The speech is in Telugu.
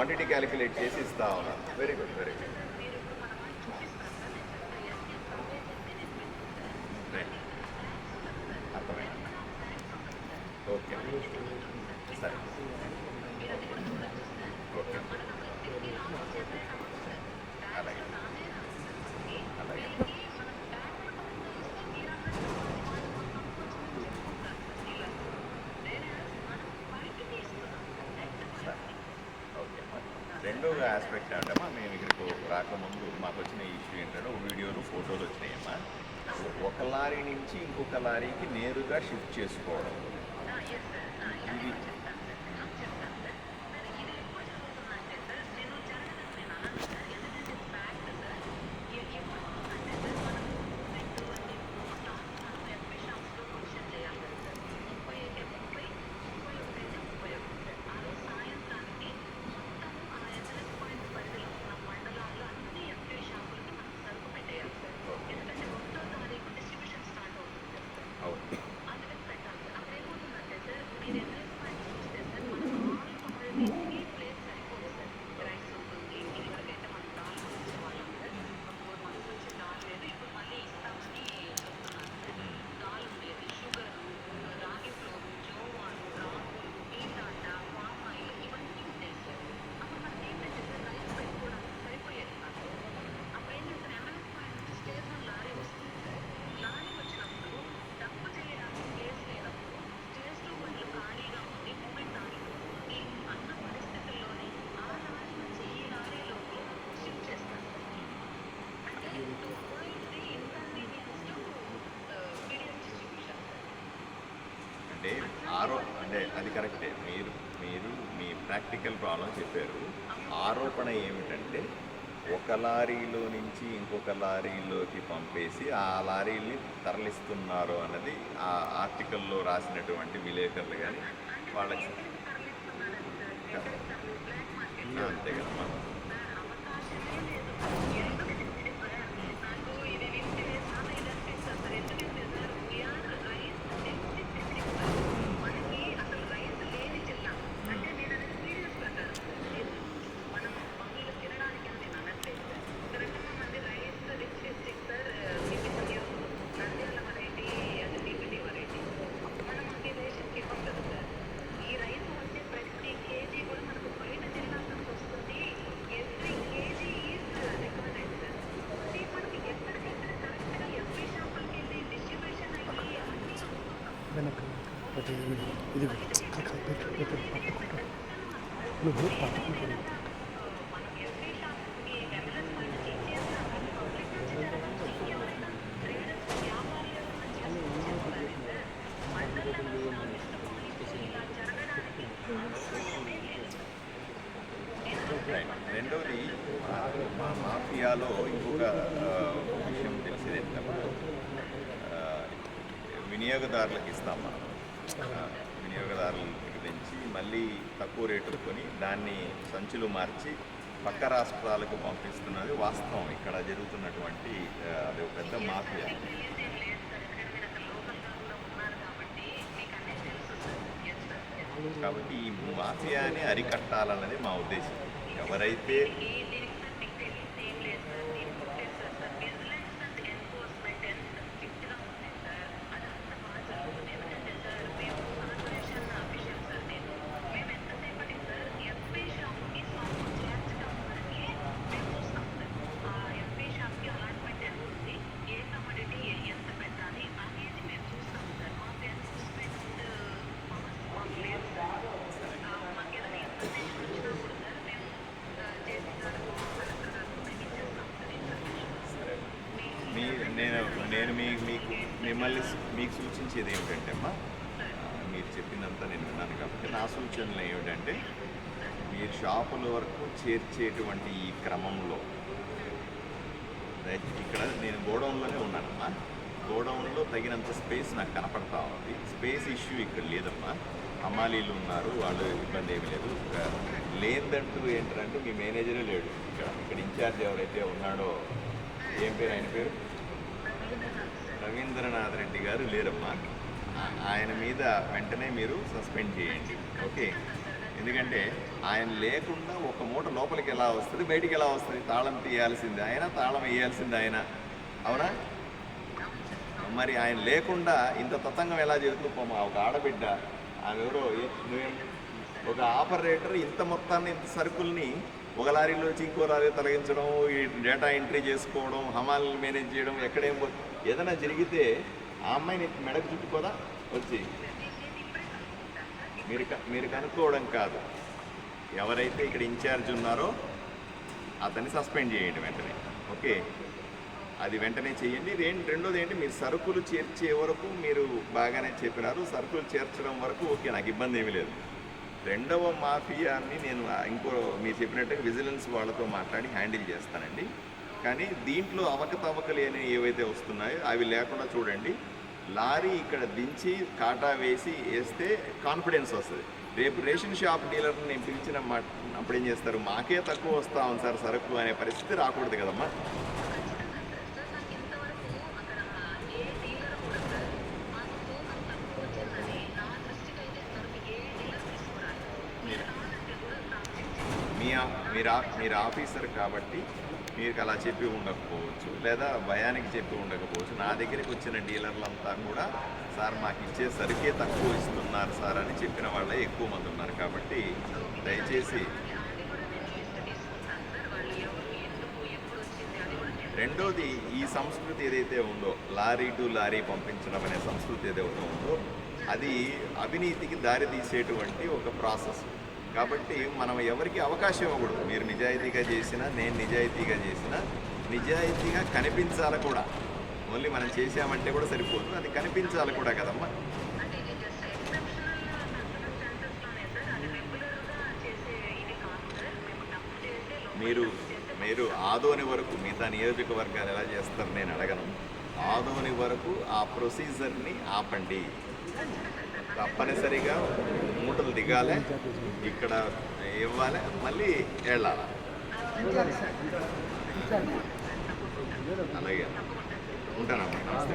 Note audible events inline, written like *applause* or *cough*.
క్వాంటిటీ క్యాలిక్యులేట్ చేసి ఇస్తా ఉన్నాను very good very good right okay సరే ఓకే అలాగే అలాగే సరే ఓకే రెండో ఆస్పెక్ట్ ఏంటమ్మా మేము ఇక్కడికి రాకముందు మాకు వచ్చిన ఇష్యూ ఏంటంటే వీడియోలు ఫోటోలు వచ్చినాయమ్మా ఒక లారీ నుంచి ఇంకొక లారీకి నేరుగా షిఫ్ట్ చేసుకోవడం. ఇది అంటే ఆరో అంటే అది కరెక్టే. మీరు మీరు మీ ప్రాక్టికల్ ప్రాబ్లం చెప్పారు. ఆరోపణ ఏమిటంటే ఒక లారీలో నుంచి ఇంకొక లారీలోకి పంపేసి ఆ లారీల్ని తరలిస్తున్నారు అన్నది ఆ ఆర్టికల్లో రాసినటువంటి విలేకరులు కానీ వాళ్ళకి అంతే కదమ్మా ఇది నువ్వు పట్టుకుంటాను రెండవది మా- మాఫియాలో ఇంకొక విషయం తెలిసేది ఏంటంటే వినియోగదారులకు ఇస్తాం మనం. వినియోగదారులకు పెంచి మళ్ళీ తక్కువ రేటు కొని దాన్ని సంచులు మార్చి పక్క రాష్ట్రాలకు పంపిస్తున్నది వాస్తవం. ఇక్కడ జరుగుతున్నటువంటి అది ఒక పెద్ద మాఫియా. కాబట్టి ఈ మాఫియాని అరికట్టాలన్నది మా ఉద్దేశం. ఎవరైతే మీ నేను మీ మీకు మిమ్మల్ని మీకు సూచించేది ఏమిటంటే అమ్మా మీరు చెప్పిందంతా నేను విన్నాను కాబట్టి నా సూచనలు ఏమిటంటే మీరు షాపుల వరకు చేర్చేటువంటి ఈ క్రమంలో ఇక్కడ నేను గోడౌన్లోనే ఉన్నానమ్మా. గోడౌన్లో తగినంత స్పేస్ నాకు కనపడతా ఉంది. స్పేస్ ఇష్యూ ఇక్కడ లేదమ్మా. అమ్మాలీలు ఉన్నారు వాళ్ళు ఇబ్బంది ఏమి లేదు. లేదంటూ ఏంటంటే మీ మేనేజరే లేడు ఇక్కడ. ఇక్కడ ఇన్ఛార్జ్ ఎవరైతే ఉన్నాడో ఏం పేరు ఆయన పేరు? రవీంద్రనాథ్ రెడ్డి గారు లేరమ్మా. ఆయన మీద వెంటనే మీరు సస్పెండ్ చేయండి. ఓకే? ఎందుకంటే ఆయన లేకుండా ఒక మూట లోపలికి ఎలా వస్తుంది బయటికి ఎలా వస్తుంది? తాళం తీయాల్సింది ఆయన తాళం వేయాల్సింది ఆయన. అవునా? మరి ఆయన లేకుండా ఇంత తతంగం ఎలా జరుగుతుంది పోమా ఒక ఆడబిడ్డ ఆమె ఎవరో ఒక ఆపరేటర్ ఇంత మొత్తాన్ని ఇంత సరుకుల్ని ఒక లారీలోంచి ఇంకో లారీ తొలగించడం ఈ డేటా ఎంట్రీ చేసుకోవడం హమాలను మేనేజ్ చేయడం ఎక్కడేం ఏదైనా జరిగితే ఆ అమ్మాయిని మెడకు చుట్టుకోదా? వచ్చి. మీరు క- మీరు కనుక్కోవడం కాదు. ఎవరైతే ఇక్కడ ఇన్ఛార్జ్ ఉన్నారో అతన్ని సస్పెండ్ చేయండి వెంటనే. ఓకే? అది వెంటనే చేయండి. రెం- రెండోది ఏంటి? మీరు సరుకులు చేర్చే వరకు మీరు బాగానే చెప్పినారు. సరుకులు చేర్చడం వరకు ఓకే నాకు ఇబ్బంది ఏమీ లేదు. రెండవ మాఫియాని నేను ఇంకో మీరు చెప్పినట్టుగా విజిలెన్స్ వాళ్ళతో మాట్లాడి హ్యాండిల్ చేస్తానండి. కానీ దీంట్లో అవకతవకలు అని ఏవైతే వస్తున్నాయో అవి లేకుండా చూడండి. లారీ ఇక్కడ దించి కాటా వేసి వేస్తే కాన్ఫిడెన్స్ వస్తుంది. రేపు రేషన్ షాప్ డీలర్ని నేను పిలిచిన మా అప్పుడు ఏం చేస్తారు? మాకే తక్కువ వస్తా ఉంది సార్ సరుకు అనే పరిస్థితి రాకూడదు కదమ్మా. మీరు మీరు ఆఫీసర్ కాబట్టి మీకు అలా చెప్పి ఉండకపోవచ్చు లేదా భయానికి చెప్పి ఉండకపోవచ్చు. నా దగ్గరికి వచ్చిన డీలర్లంతా కూడా సార్ మాకు ఇచ్చే సరికే తక్కువ ఇస్తున్నారు సార్ అని చెప్పిన వాళ్ళే ఎక్కువ మంది ఉన్నారు కాబట్టి దయచేసి రెండోది ఈ సంస్కృతి ఏదైతే ఉందో లారీ టు లారీ పంపించడం అనే సంస్కృతి ఏదైతే ఉందో అది అవినీతికి దారి తీసేటువంటి ఒక ప్రాసెస్. కాబట్టి మనం ఎవరికి అవకాశం ఇవ్వకూడదు. మీరు నిజాయితీగా చేసినా నేను నిజాయితీగా చేసినా నిజాయితీగా కనిపించాలి కూడా. ఓన్లీ మనం చేసామంటే కూడా సరిపోదు. అది కనిపించాలి కూడా కదమ్మా. మీరు మీరు ఆదోని వరకు మిగతా నియోజకవర్గాలు ఎలా చేస్తారు నేను అడగను. ఆదోని వరకు ఆ ప్రొసీజర్ని ఆపండి. *laughs* తప్పనిసరిగా మూటలు దిగాలి ఇక్కడ ఇవ్వాలి మళ్ళీ వెళ్ళాలి అలాగే. ఉంటానమ్మా. నమస్తే